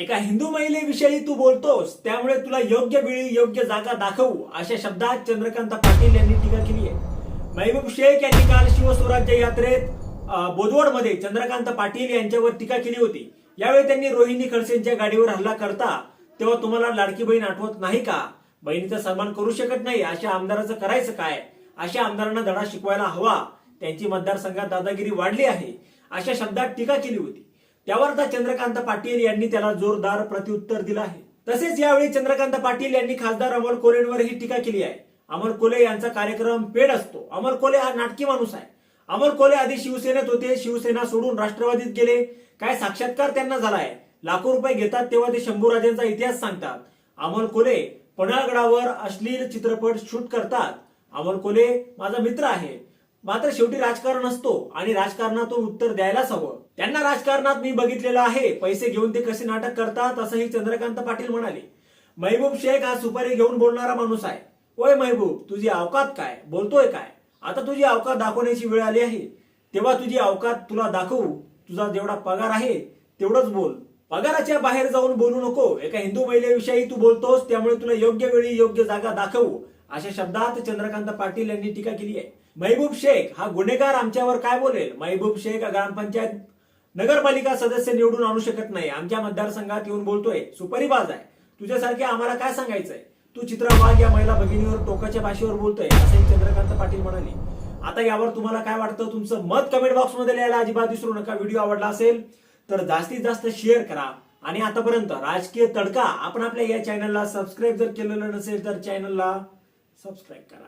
एका हिंदू महिलेविषयी तू बोलतोस त्यामुळे तुला योग्य वेळी योग्य जागा दाखवू अशा शब्दात चंद्रकांत पाटील यांनी टीका केली आहे. महबूब शेख यांनी काल शिवस्वराज्य यात्रेत बोदवडमध्ये चंद्रकांत पाटील यांच्यावर टीका केली होती. यावेळी त्यांनी रोहिणी खडसेंच्या गाडीवर हल्ला करता तेव्हा तुम्हाला लाडकी बहीण आठवत नाही का? बहिणीचा सन्मान करू शकत नाही अशा आमदाराचं करायचं काय? अशा आमदारांना धडा शिकवायला हवा. त्यांची मतदारसंघात दादागिरी वाढली आहे. अशा शब्दात टीका केली होती. त्यावर आता चंद्रकांत पाटील यांनी त्याला जोरदार प्रत्युत्तर दिलं आहे. तसेच यावेळी चंद्रकांत पाटील यांनी खासदार अमोल कोलेंवरही टीका केली आहे. अमर कोले यांचा कार्यक्रम पेड असतो. अमर कोले हा नाटकी माणूस आहे. अमर कोले आधी शिवसेनेत होते. शिवसेना सोडून राष्ट्रवादीत गेले. काय साक्षात्कार त्यांना झालाय लाखो रुपये घेतात तेव्हा ते शंभू राजांचा इतिहास सांगतात. अमोल कोले पन्हाळगडावर अश्लील चित्रपट शूट करतात. अमोल कोले माझा मित्र आहे. मात्र शेवटी राजकारण असतो आणि राजकारणातून उत्तर द्यायलाच हवं. त्यांना राजकारणात मी बघितलेलं आहे. पैसे घेऊन ते कसे नाटक करतात असंही चंद्रकांत पाटील म्हणाले. महबूब शेख हा सुपारी घेऊन बोलणारा माणूस आहे. ओय महबूब तुझी अवकात काय? बोलतोय काय? आता तुझी अवकात दाखवण्याची वेळ आली आहे. तेव्हा तुझी अवकात तुला दाखवू. तुझा जेवढा पगार आहे तेवढंच बोल. पगाराच्या बाहेर जाऊन बोलू नको. एका हिंदू महिलेविषयी तू बोलतोस त्यामुळे तुला योग्य वेळी योग्य जागा दाखवू. अशा शब्दात चंद्रकांत पाटील यांनी टीका केली आहे. महबूब शेख हा गुन्हेगार आमच्यावर काय बोलेल? महबूब शेख ग्रामपंचायत नगरपालिका सदस्य निवडून आणू शकत नाही. आमच्या मतदारसंघात येऊन बोलतोय सुपरीबाज आहे. तुझ्यासारखे आम्हाला काय सांगायचंय? तू चित्रा वाघ या महिला भगिनीवर टोकाच्या भाषेवर बोलतोय. असंही चंद्रकांत पाटील म्हणाले. आता यावर तुम्हाला काय वाटतं? तुमचं मत कमेंट बॉक्समध्ये लिहायला अजिबात विसरू नका. व्हिडिओ आवडला असेल तर जास्तीत जास्त शेअर करा. आणि आतापर्यंत राजकीय तडका आपण आपल्या या चॅनलला सबस्क्राईब जर केलेलं नसेल तर चॅनलला सबस्क्राईब करा.